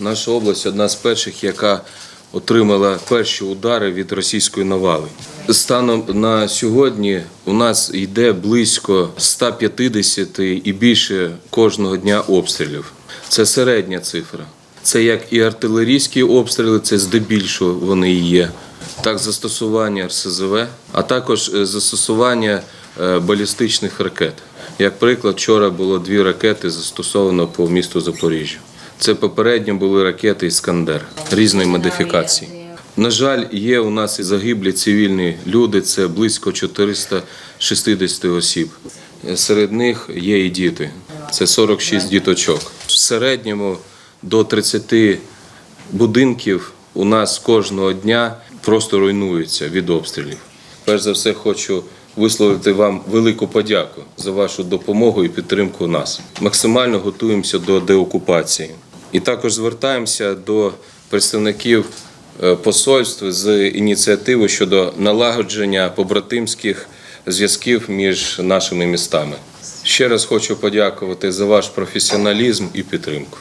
Наша область одна з перших, яка отримала перші удари від російської навали. Станом на сьогодні у нас йде близько 150 і більше кожного дня обстрілів. Це середня цифра. Це як і артилерійські обстріли, це здебільшого вони і є. Так, застосування РСЗВ, а також е, застосування е, балістичних ракет. Як приклад, вчора було дві ракети застосовано по місту Запоріжжя. Це попередньо були ракети Іскандер різної модифікації. На жаль, є у нас і загиблі цивільні люди, це близько 460 осіб. Серед них є і діти. Це 46 діточок. В середньому до 30 будинків у нас кожного дня просто руйнуються від обстрілів. Перш за все, хочу висловити вам велику подяку за вашу допомогу і підтримку нас. Максимально готуємося до деокупації. І також звертаємося до представників е, посольств з ініціативи щодо налагодження побратимських зв'язків між нашими містами. Ще раз хочу подякувати за ваш професіоналізм і підтримку.